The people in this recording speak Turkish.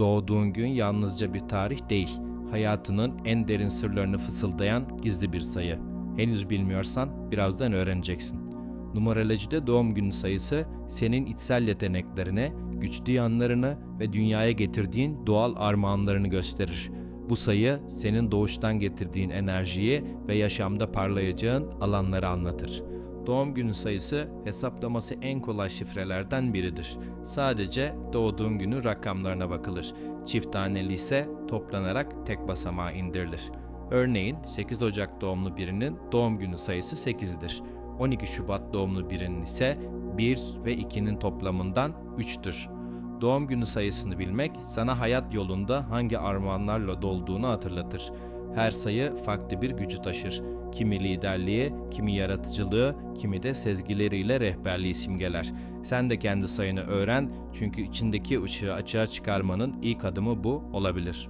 Doğduğun gün yalnızca bir tarih değil, hayatının en derin sırlarını fısıldayan gizli bir sayı. Henüz bilmiyorsan birazdan öğreneceksin. Numerolojide doğum günü sayısı senin içsel yeteneklerini, güçlü yanlarını ve dünyaya getirdiğin doğal armağanlarını gösterir. Bu sayı senin doğuştan getirdiğin enerjiyi ve yaşamda parlayacağın alanları anlatır. Doğum günü sayısı hesaplaması en kolay şifrelerden biridir. Sadece doğduğun günü rakamlarına bakılır. Çift taneli ise toplanarak tek basamağa indirilir. Örneğin 8 Ocak doğumlu birinin doğum günü sayısı 8'dir. 12 Şubat doğumlu birinin ise 1 ve 2'nin toplamından 3'tür. Doğum günü sayısını bilmek sana hayat yolunda hangi armağanlarla dolduğunu hatırlatır. Her sayı farklı bir gücü taşır. Kimi liderliği, kimi yaratıcılığı, kimi de sezgileriyle rehberliği simgeler. Sen de kendi sayını öğren çünkü içindeki ışığı açığa çıkarmanın ilk adımı bu olabilir.